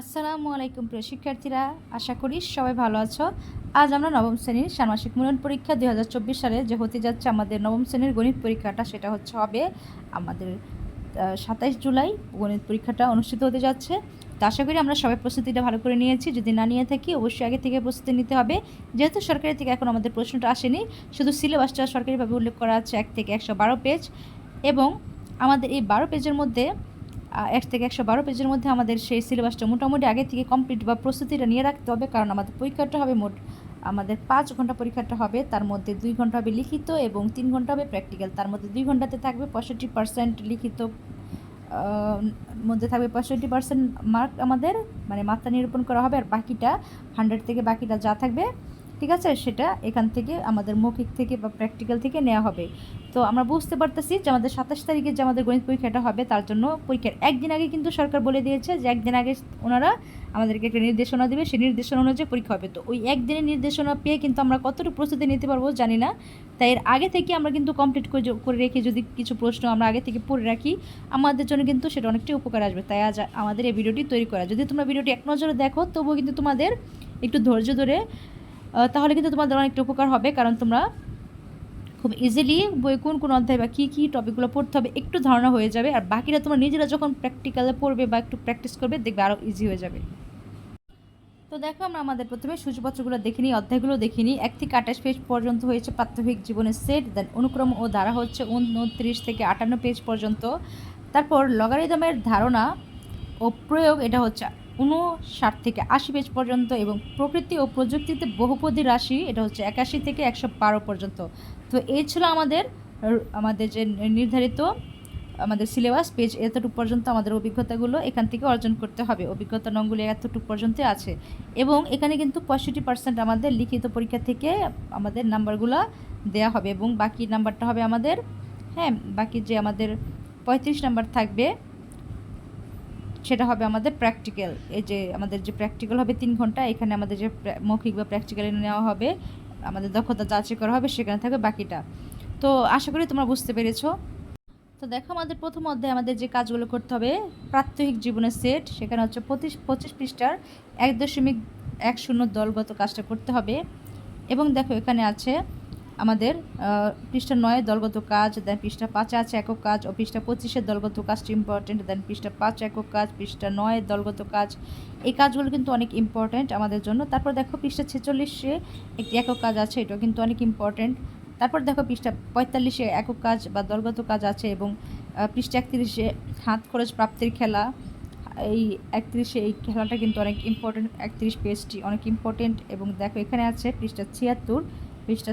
আসসালামু আলাইকুম প্রিয় শিক্ষার্থীরা, আশা করি সবাই ভালো আছো। আজ আমরা নবম শ্রেণির ষান্মাসিক মূল্যায়ন পরীক্ষা দু হাজার চব্বিশ সালে যে হতে যাচ্ছে আমাদের নবম শ্রেণির গণিত পরীক্ষাটা, সেটা হচ্ছে হবে আমাদের সাতাইশ জুলাই গণিত পরীক্ষাটা অনুষ্ঠিত হতে যাচ্ছে। তো আশা করি আমরা সবাই প্রস্তুতিটা ভালো করে নিয়েছি। যদি না নিয়ে থাকি, অবশ্যই আগে থেকে প্রস্তুতি নিতে হবে। যেহেতু সরকারি থেকে এখন আমাদের প্রশ্নটা আসেনি, শুধু সিলেবাসটা সরকারিভাবে উল্লেখ করা আছে এক থেকে একশো বারো পেজ। এবং আমাদের এই বারো পেজের মধ্যে এক থেকে একশো বারো পেজের মধ্যে আমাদের সেই সিলেবাসটা মোটামুটি আগে থেকে কমপ্লিট বা প্রস্তুতিটা নিয়ে রাখতে হবে, কারণ আমাদের পরীক্ষাটা হবে মোট, আমাদের পাঁচ ঘণ্টা পরীক্ষাটা হবে, তার মধ্যে দুই ঘণ্টা হবে লিখিত এবং তিন ঘণ্টা হবে প্র্যাকটিক্যাল তার মধ্যে দুই ঘন্টাতে থাকবে পঁয়ষট্টি পার্সেন্ট লিখিত মধ্যে থাকবে পঁয়ষট্টি পার্সেন্ট মার্ক আমাদের মানে মাত্রা নিরূপণ করা হবে, আর বাকিটা হান্ড্রেড থেকে বাকিটা যা থাকবে ঠিক আছে? সেটা এখান থেকে আমাদের মৌখিক থেকে বা প্র্যাকটিক্যাল থেকে নেওয়া হবে। তো আমরা বুঝতে পারতেছি যে আমাদের সাতাশ তারিখে যে আমাদের গণিত পরীক্ষাটা হবে, তার জন্য পরীক্ষার একদিন আগে কিন্তু সরকার বলে দিয়েছে যে একদিন আগে ওনারা আমাদেরকে একটা নির্দেশনা দেবে। সেই নির্দেশনা অনুযায়ী পরীক্ষা হবে। তো ওই একদিনের নির্দেশনা পেয়ে কিন্তু আমরা কতটুকু প্রস্তুতি নিতে পারব জানি না। তাই এর আগে থেকে আমরা কিন্তু কমপ্লিট করে রেখে যদি কিছু প্রশ্ন আমরা আগে থেকে পড়ে রাখি, আমাদের জন্য কিন্তু সেটা অনেকটাই উপকার আসবে। তাই আজ আমাদের এই ভিডিওটি তৈরি করা। যদি তোমরা ভিডিওটি এক নজরে দেখো, তবুও কিন্তু তোমাদের একটু ধৈর্য ধরে তাহলে কিন্তু তোমাদের অনেকটা উপকার হবে, কারণ তোমরা খুব ইজিলি বই কোন কোন অধ্যায় বা কী কী টপিকগুলো পড়তে হবে একটু ধারণা হয়ে যাবে, আর বাকিটা তোমরা নিজেরা যখন প্র্যাকটিক্যালে পড়বে বা একটু প্র্যাকটিস করবে দেখবে আরও ইজি হয়ে যাবে। তো দেখো আমরা আমাদের প্রথমে সূচিপত্রগুলো দেখিনি অধ্যায়গুলো দেখিনি এক থেকে আঠাশ পেজ পর্যন্ত হয়েছে প্রাত্যহিক জীবনের সেট দেন অনুক্রম ও ধারা হচ্ছে উনত্রিশ থেকে আটান্ন পেজ পর্যন্ত। তারপর লগারিদমের ধারণা ও প্রয়োগ, এটা হচ্ছে উনষাট থেকে আশি পেজ পর্যন্ত এবং প্রকৃতি ও প্রযুক্তিতে বহুপদী রাশি, এটা হচ্ছে একাশি থেকে একশো বারো পর্যন্ত। তো এই ছিল আমাদের আমাদের যে নির্ধারিত আমাদের সিলেবাস, পেজ এতটুকু পর্যন্ত আমাদের অভিজ্ঞতাগুলো এখান থেকে অর্জন করতে হবে। অভিজ্ঞতা নংগুলি এতটুকু পর্যন্ত আছে। এবং এখানে কিন্তু পঁয়ষট্টি পার্সেন্ট আমাদের লিখিত পরীক্ষা থেকে আমাদের নাম্বারগুলো দেয়া হবে এবং বাকি নাম্বারটা হবে আমাদের হ্যাঁ বাকি যে আমাদের পঁয়ত্রিশ নাম্বার থাকবে সেটা হবে আমাদের প্র্যাকটিক্যাল এই যে আমাদের যে প্র্যাকটিক্যাল হবে তিন ঘণ্টা, এখানে আমাদের যে মৌখিক বা প্র্যাকটিক্যাল নেওয়া হবে, আমাদের দক্ষতা যাচাই করা হবে, সেখানে থাকবে বাকিটা। তো আশা করি তোমরা বুঝতে পেরেছ। তো দেখো আমাদের প্রথম অধ্যায়ে আমাদের যে কাজগুলো করতে হবে, প্রাত্যহিক জীবনের সেট সেখানে হচ্ছে পঁচিশ পঁচিশ পৃষ্ঠার এক দশমিক এক শূন্য দলগত কাজটা করতে হবে। এবং দেখো এখানে আছে আমাদের পৃষ্ঠা নয় দলগত কাজ দেন পৃষ্ঠা পাঁচে আছে একক কাজ, ও পৃষ্ঠা পঁচিশের দলগত কাজটি ইম্পর্টেন্ট দেন পৃষ্ঠা পাঁচ একক কাজ, পৃষ্ঠা নয় দলগত কাজ। এই কাজগুলো কিন্তু অনেক ইম্পর্টেন্ট আমাদের জন্য। তারপর দেখো পৃষ্ঠা ছেচল্লিশে একটি একক কাজ আছে, এটাও কিন্তু অনেক ইম্পর্টেন্ট তারপর দেখো পৃষ্ঠা পঁয়তাল্লিশে একক কাজ বা দলগত কাজ আছে এবং পৃষ্ঠা একত্রিশে হাত খরচ প্রাপ্তির খেলা। এই একত্রিশে এই খেলাটা কিন্তু অনেক ইম্পর্টেন্ট একত্রিশ পেজটি অনেক ইম্পর্টেন্ট এবং দেখো এখানে আছে পৃষ্ঠা ছিয়াত্তর। পৃষ্ঠা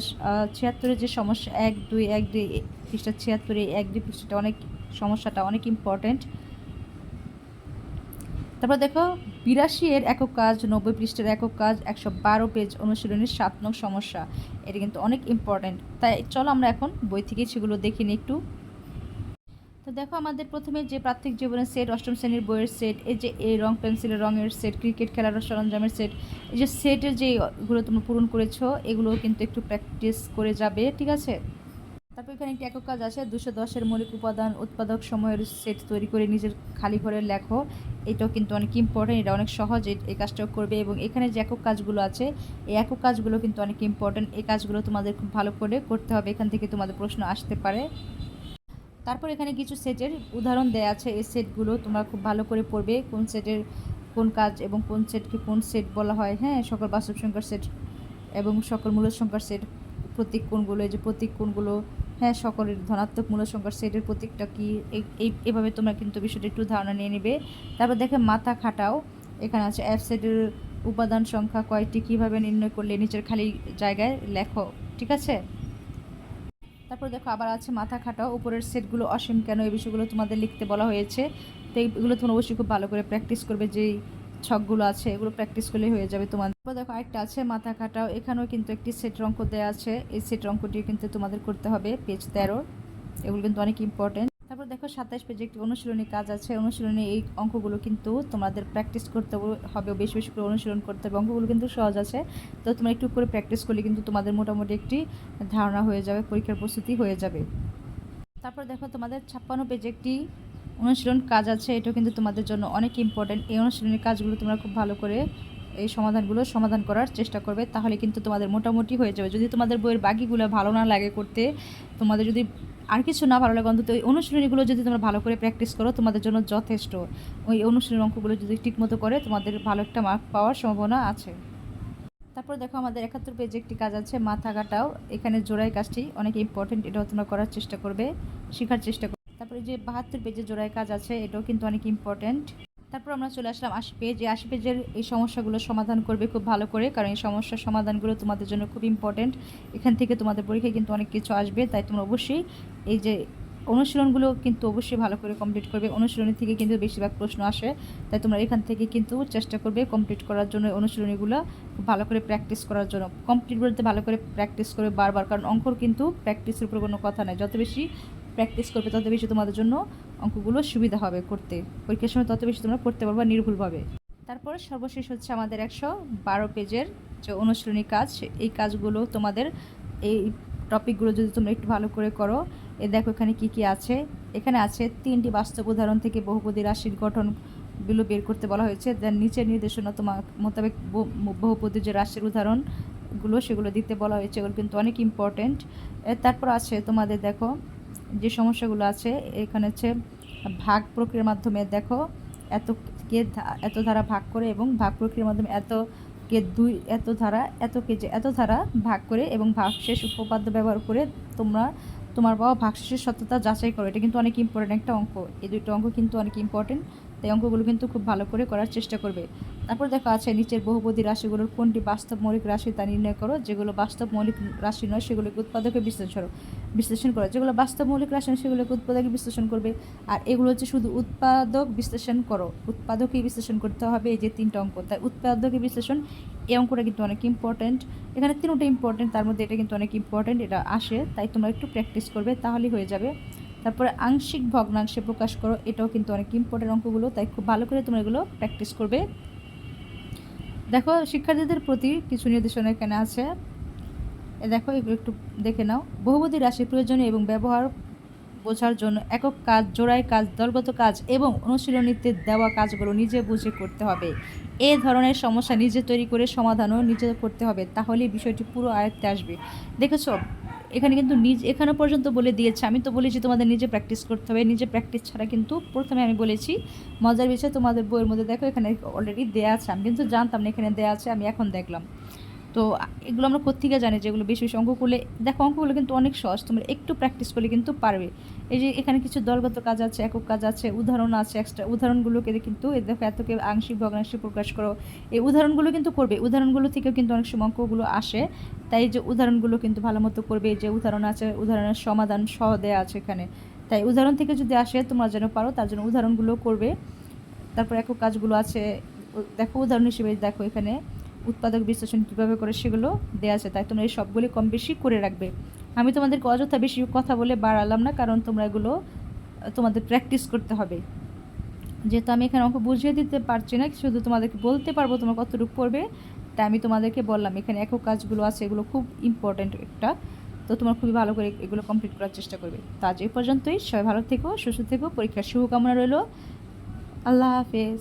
ছিয়াত্তরের যে সমস্যা, এক, দুই এক, দুই পৃষ্ঠা ছিয়াত্তরে এক, দুই পৃষ্ঠাটা অনেক সমস্যাটা অনেক ইম্পর্টেন্ট তারপর দেখো, বিরাশি এর একক কাজ, নব্বই পৃষ্ঠের একক কাজ, একশো বারো পেজ অনুশীলনের সাত নং সমস্যা। এটা কিন্তু অনেক ইম্পর্টেন্ট তাই চলো আমরা এখন বই থেকে সেগুলো দেখিনি একটু। তো দেখো আমাদের প্রথমে যে প্রাথমিক জীবনের সেট, অষ্টম শ্রেণির বইয়ের সেট, এই যে এই রং পেন্সিলের রঙের সেট, ক্রিকেট খেলার সরঞ্জামের সেট, এই যে সেটের যেগুলো তোমরা পূরণ করেছ, এগুলো কিন্তু একটু প্র্যাকটিস করে যাবে, ঠিক আছে? তারপর এখানে একটি একক কাজ আছে, দুশো দশের মৌলিক উপাদান উৎপাদক সময়ের সেট তৈরি করে নিজের খালি ঘরে লেখো। এটাও কিন্তু অনেক ইম্পর্টেন্ট এটা অনেক সহজ, এই কাজটাও করবে এবং এখানে যে একক কাজগুলো আছে, এই একক কাজগুলো কিন্তু অনেক ইম্পর্টেন্ট এই কাজগুলো তোমাদের খুব ভালো করে করতে হবে, এখান থেকে তোমাদের প্রশ্ন আসতে পারে। তারপর এখানে কিছু সেটের উদাহরণ দেওয়া আছে। এই সেটগুলো তোমরা খুব ভালো করে পড়বে, কোন সেটের কোন কাজ এবং কোন সেটকে কোন সেট বলা হয়। হ্যাঁ সকল বাস্তব সংখ্যার সেট এবং সকল মূল সংখ্যার সেট, প্রতীক কোনগুলো, এই যে প্রতীক কোনগুলো হ্যাঁ সকলের ধনাত্মক মূল সংখ্যার সেটের প্রতীকটা কি এই, এভাবে তোমরা কিন্তু বিষয়টা একটু ধারণা নিয়ে নেবে। তারপর দেখে মাথা খাটাও, এখানে আছে অ্যাপ সেটের উপাদান সংখ্যা কয়টি, কীভাবে নির্ণয় করলে নিচের খালি জায়গায় লেখো, ঠিক আছে? তারপর দেখো আবার আছে মাথা খাটাও, উপরের সেটগুলো অসীম কেন? এই বিষয়গুলো তোমাদের লিখতে বলা হয়েছে। তো এইগুলো তোমরা অবশ্যই খুব ভালো করে প্র্যাকটিস করবে, যেই ছকগুলো আছে, এগুলো প্র্যাকটিস করলেই হয়ে যাবে তোমাদের। তারপর দেখো আরেকটা আছে, মাথা খাটাও, এখানেও কিন্তু একটি সেট অঙ্ক দেওয়া আছে। এই সেট অঙ্কটি কিন্তু তোমাদের করতে হবে পেজ তেরো। এগুলো কিন্তু অনেক ইম্পর্টেন্ট দেখো, সাতাশ পেজে একটি অনুশীলনী কাজ আছে। অনুশীলনী এই অঙ্কগুলো কিন্তু তোমাদের প্র্যাকটিস করতে হবে বেশি বেশি করে অনুশীলন করতে হবে। অঙ্কগুলো কিন্তু সহজ আছে। তো তোমরা একটু করে প্র্যাকটিস করলে কিন্তু তোমাদের মোটামুটি একটি ধারণা হয়ে যাবে, পরীক্ষার প্রস্তুতি হয়ে যাবে। তারপর দেখো, তোমাদের ছাপ্পান্ন পেজে একটি অনুশীলন কাজ আছে। এটাও কিন্তু তোমাদের জন্য অনেক ইম্পর্টেন্ট এই অনুশীলনের কাজগুলো তোমরা খুব ভালো করে এই সমাধানগুলো সমাধান করার চেষ্টা করবে। তাহলে কিন্তু তোমাদের মোটামুটি হয়ে যাবে। যদি তোমাদের বইয়ের বাকিগুলো ভালো না লাগে করতে, তোমাদের যদি আর কিছু না ভালো লাগে অন্তত ওই অনুশীলনীগুলো যদি তোমরা ভালো করে প্র্যাকটিস করো, তোমাদের জন্য যথেষ্ট। ওই অনুশীলন অঙ্কগুলো যদি ঠিকমতো করে, তোমাদের ভালো একটা মার্ক পাওয়ার সম্ভাবনা আছে। তারপর দেখো আমাদের একাত্তর পেজে একটি কাজ আছে, মাথা কাটাও। এখানে জোড়াই কাজটি অনেক ইম্পর্টেন্ট এটাও তোমরা করার চেষ্টা করবে, শেখার চেষ্টা করবে। তারপরে যে বাহাত্তর পেজে জোড়াই কাজ আছে, এটাও কিন্তু অনেক ইম্পর্টেন্ট তারপর আমরা চলে আসলাম আশি পেজ এই আশি পেজের এই সমস্যাগুলো সমাধান করবে খুব ভালো করে, কারণ এই সমস্যার সমাধানগুলো তোমাদের জন্য খুব ইম্পর্টেন্ট এখান থেকে তোমাদের পরীক্ষায় কিন্তু অনেক কিছু আসবে, তাই তোমরা অবশ্যই এই যে অনুশীলনগুলো কিন্তু অবশ্যই ভালো করে কমপ্লিট করবে। অনুশীলনী থেকে কিন্তু বেশিরভাগ প্রশ্ন আসে, তাই তোমরা এখান থেকে কিন্তু চেষ্টা করবে কমপ্লিট করার জন্য অনুশীলনীগুলো ভালো করে প্র্যাকটিস করার জন্য। কমপ্লিট বলতে ভালো করে প্র্যাকটিস করবে বারবার, কারণ অঙ্কর কিন্তু প্র্যাকটিসের উপর কোনো কথা নেই। যত বেশি প্র্যাকটিস করবে, তত বেশি তোমাদের জন্য অঙ্কগুলো সুবিধা হবে করতে। পরীক্ষার সময় তত বেশি তোমরা করতে পারবা নির্ভুলভাবে। তারপর সর্বশেষ হচ্ছে আমাদের একশো বারো পেজের যে অনুশীলনী কাজ, এই কাজগুলো তোমাদের এই টপিকগুলো যদি তোমরা একটু ভালো করে করো, এ দেখো এখানে কি কি আছে। এখানে আছে তিনটি বাস্তব উদাহরণ থেকে বহুপদী রাশির গঠনগুলো বের করতে বলা হয়েছে। দেন নিচের নির্দেশনা তোমার মোতাবেক বহু- বহুপদী যে রাশির উদাহরণগুলো সেগুলো দিতে বলা হয়েছে, এগুলো কিন্তু অনেক ইম্পর্টেন্ট তারপর আছে তোমাদের দেখো যে সমস্যাগুলো আছে, এখানে হচ্ছে ভাগ প্রক্রিয়ার মাধ্যমে দেখো এত কে এত ধারা ভাগ করে এবং ভাগ প্রক্রিয়ার মাধ্যমে এত কে দুই, এত ধারা, এত কেজে এত ধারা ভাগ করে এবং ভাগশেষ উপপাদ্য ব্যবহার করে তোমরা, তোমার বাবা ভাগশেষের সত্যতা যাচাই করো। এটা কিন্তু অনেক ইম্পর্টেন্ট একটা অঙ্ক। এই দুটো অঙ্ক কিন্তু অনেক ইম্পর্টেন্ট তাই অঙ্কগুলো কিন্তু খুব ভালো করে করার চেষ্টা করবে। তারপর দেখা আছে নিচের বহুপদী রাশিগুলোর কোনটি বাস্তব মৌলিক রাশি তা নির্ণয় করো, যেগুলো বাস্তব মৌলিক রাশি নয় সেগুলোকে উৎপাদকে বিশ্লেষণ বিশ্লেষণ করো। যেগুলো বাস্তব মৌলিক রাশি নয় সেগুলোকে উৎপাদকে বিশ্লেষণ করবে। আর এগুলো হচ্ছে শুধু উৎপাদক বিশ্লেষণ করো, উৎপাদকই বিশ্লেষণ করতে হবে এই যে তিনটা অঙ্ক। তাই উৎপাদকে বিশ্লেষণ, এই অঙ্কটা কিন্তু অনেক ইম্পর্ট্যান্ট এখানে তিনটা ইম্পর্টেন্ট তার মধ্যে এটা কিন্তু অনেক ইম্পর্ট্যান্ট এটা আসে, তাই তোমরা একটু প্র্যাকটিস করবে, তাহলেই হয়ে যাবে। তারপরে আংশিক ভগ্নাংশে প্রকাশ করো, এটাও কিন্তু অনেক ইম্পর্টেন্ট অঙ্কগুলো, তাই খুব ভালো করে তোমরা এগুলো প্র্যাকটিস করবে। দেখো, শিক্ষার্থীদের প্রতি কিছু নির্দেশনা এখানে আছে। দেখো, এগুলো একটু দেখে নাও। বহুপদী রাশি প্রয়োজনীয় এবং ব্যবহার বোঝার জন্য একক কাজ, জোড়াই কাজ, দলগত কাজ এবং অনুশীলনীতে দেওয়া কাজগুলো নিজে বুঝে করতে হবে। এ ধরনের সমস্যা নিজে তৈরি করে সমাধানও নিজে করতে হবে তাহলে বিষয়টি পুরো আয়ত্তে আসবে। দেখেছ? এখানে কিন্তু নিজ, এখানে পর্যন্ত বলে দিয়েছে। আমি তো বলেছি তোমাদের নিজে প্র্যাকটিস করতে হবে। নিজে প্র্যাকটিস ছাড়া কিন্তু প্রথমে আমি বলেছি, মজার বিষয় তোমাদের বইয়ের মধ্যে দেখো, এখানে অলরেডি দেয়া আছে। আমি কিন্তু জানতাম না এখানে দেয়া আছে, আমি এখন দেখলাম। তো এগুলো আমরা কোথেকে জানি যেগুলো বেশি বেশি অঙ্ক করলে, দেখো অঙ্কগুলো কিন্তু অনেক সহজ, তোমরা একটু প্র্যাকটিস করলে কিন্তু পারবে। এই যে এখানে কিছু দলগত কাজ আছে, একক কাজ আছে, উদাহরণ আছে এক্সট্রা উদাহরণগুলোকে কিন্তু দেখো এতকে আংশিক ভগ্নাংশে প্রকাশ করো। এই উদাহরণগুলো কিন্তু করবে, উদাহরণগুলো থেকেও কিন্তু অনেক সময় অঙ্কগুলো আসে। তাই যে উদাহরণগুলো কিন্তু ভালো মতো করবে, যে উদাহরণ আছে, উদাহরণের সমাধান সহ দেওয়া আছে এখানে। তাই উদাহরণ থেকে যদি আসে, তোমরা যেন পারো, তার জন্য উদাহরণগুলো করবে। তারপর একক কাজগুলো আছে, দেখো উদাহরণ হিসেবে দেখো এখানে। উৎপাদক বিশ্লেষণ কীভাবে করে সেগুলো দেওয়া আছে, তাই তোমরা এই সবগুলি কম বেশি করে রাখবে। আমি তোমাদেরকে অযথা বেশি কথা বলে বাড়ালাম না, কারণ তোমরা এগুলো তোমাদের প্র্যাকটিস করতে হবে। যেহেতু আমি এখানে অঙ্ক বুঝিয়ে দিতে পারছি না, শুধু তোমাদেরকে বলতে পারব তোমরা কতটুকু পড়বে, তাই আমি তোমাদেরকে বললাম, এখানে একক কাজগুলো আছে, এগুলো খুব ইম্পর্ট্যান্ট একটা। তো তোমরা খুবই ভালো করে এগুলো কমপ্লিট করার চেষ্টা করবে। তো আজ এই পর্যন্তই, সবাই ভালো থেকো, সুস্থ থেকো, পরীক্ষার শুভকামনা রইল। আল্লাহ হাফেজ।